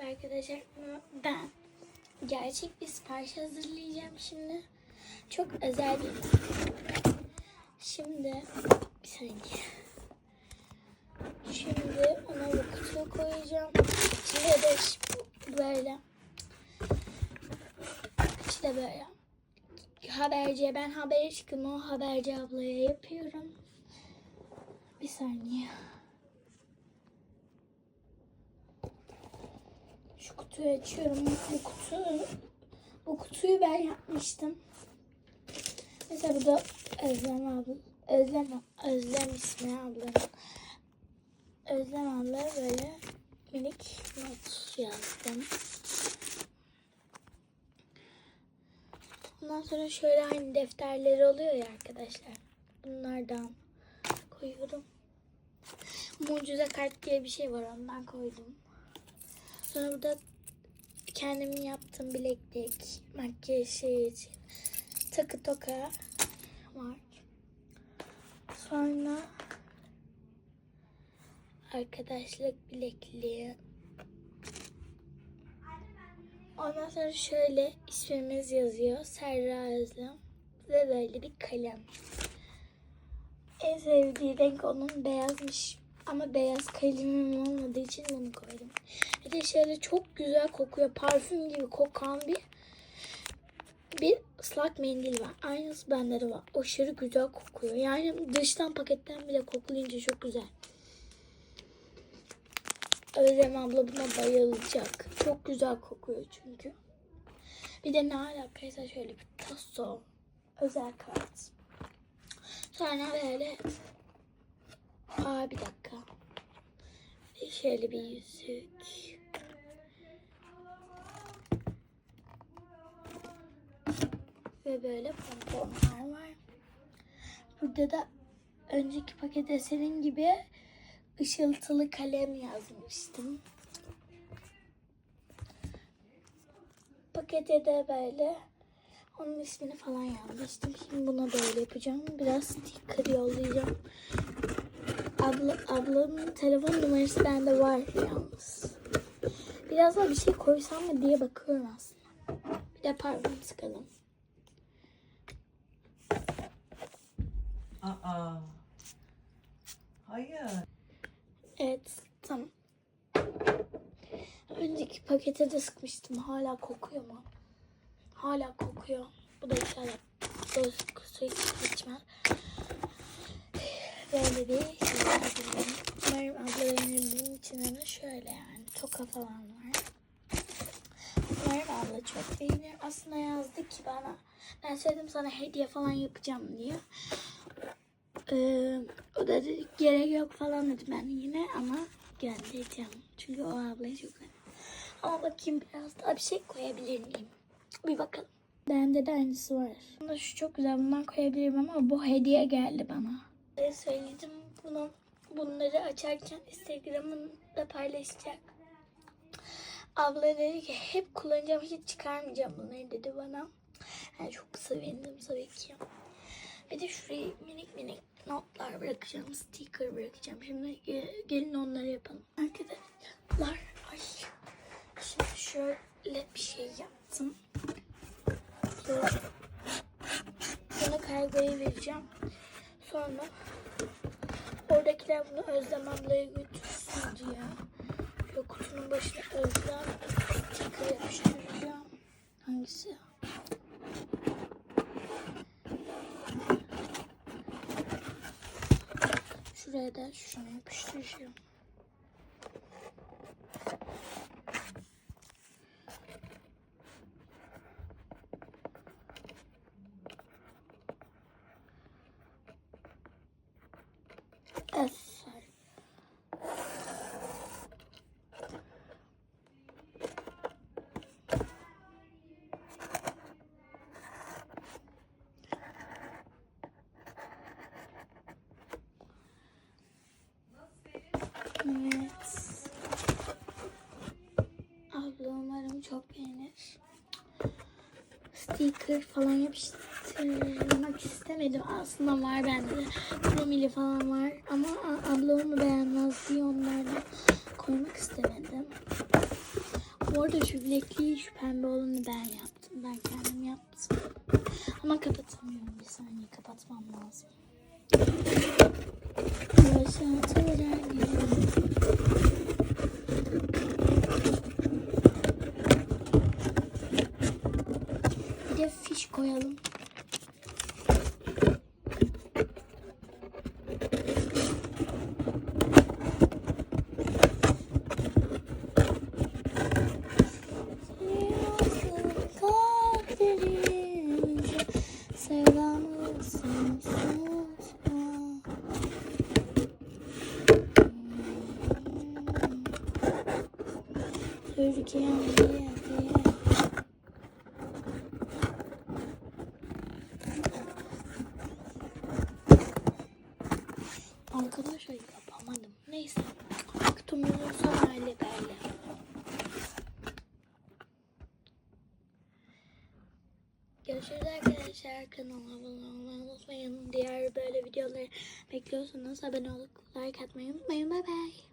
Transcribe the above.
Merhaba arkadaşlar. Ben gerçek bir sipariş hazırlayacağım şimdi. Çok özel bir Şimdi bir saniye. Şimdi ona bu kutuya koyacağım. İçinde de böyle. İşte böyle. Haberciye ben haber çıkımı o haberci ablaya yapıyorum. Bir saniye. Şu kutuyu açıyorum. Bu kutu bu kutuyu ben yapmıştım. Mesela burada Özlem abla Özlem Özlem ismi ablanın. Özlem abla böyle minik not yazdım. Ondan sonra şöyle aynı defterleri oluyor ya arkadaşlar. Bunlardan koyuyorum. Mucize kart diye bir şey var ondan koydum. Sonra burada kendimin yaptığım bileklik, makyaj şey için takı toka var. Sonra arkadaşlık bilekliği. Ondan sonra şöyle ismimiz yazıyor. Serra Özlem. Ve böyle bir kalem. En sevdiği renk onun beyazmış. Ama beyaz kalemim olmadığı için bunu koydum. Bir de şöyle çok güzel kokuyor. Parfüm gibi kokan bir bir ıslak mendil var. Aynısı bende de var. Aşırı güzel kokuyor. Yani dıştan paketten bile koklayınca çok güzel. Özlem abla buna bayılacak. Çok güzel kokuyor çünkü. Bir de ne alakaysa şöyle bir taso. Özel kart. Sonra böyle Aa bir dakika. Şöyle bir yüzük. Ve böyle pomponlar var. Burada da önceki pakete senin gibi ışıltılı kalem yazmıştım. Pakete de böyle onun ismini falan yazmıştım. Şimdi buna böyle yapacağım. Biraz sticker yollayacağım. Abla, ablamın telefon numarası bende var yalnız. Biraz daha bir şey koysam mı diye bakıyorum aslında. Bir de parfüm sıkalım. Aa. Hayır. Evet tamam. Önceki pakete de sıkmıştım. Hala kokuyor mu? Hala kokuyor. Bu da güzel. Göz su içmez. Böyle bir şey hazırladım. Umarım abla beğenildiğim için de şöyle yani. Toka falan var. Umarım abla çok beğenir. Aslında yazdı ki bana. Ben söyledim sana hediye falan yapacağım diye. Ee, o da dedi gerek yok falan dedi ben yine ama göndereceğim. Çünkü o ablayı çok seviyorum. Ama bakayım biraz daha bir şey koyabilir miyim? Bir bakalım. Bende de aynısı var. Şu çok güzel. Bundan koyabilirim ama bu hediye geldi bana. Ee, söyledim bunu. Bunları açarken Instagram'da paylaşacak. Abla dedi ki hep kullanacağım hiç çıkarmayacağım bunları dedi bana. Yani çok sevindim tabii ki. Bir de şuraya minik minik notlar bırakacağım, sticker bırakacağım. Şimdi ge- gelin onları yapalım. Arkadaşlar, ay. Şimdi şöyle bir şey yaptım. Şöyle. Bunu kargoya vereceğim. Sonra oradakiler bunu Özlem ablaya götürsün diye. Şöyle kutunun başına Özlem sticker yapıştıracağım. Hangisi? Şuraya da şunu yapıştıracağım. Evet. Abla umarım çok beğenir. Sticker falan yapıştırmak istemedim. Aslında var bende. Kremili falan var. Ama a- abla onu beğenmez diye onlardan koymak istemedim. Bu arada şu bilekliği şu pembe olanı ben yaptım. Ben kendim yaptım. Ama kapatamıyorum. Bir saniye kapatmam lazım. De fiş koyalım. Türkiye'm diye diye. Arkadaşlar yapamadım. Neyse. Kutumuzun son hali böyle. Görüşürüz arkadaşlar. Kanalıma abone olmayı unutmayın. Diğer böyle videoları bekliyorsanız abone olup like atmayı unutmayın. Bay bay.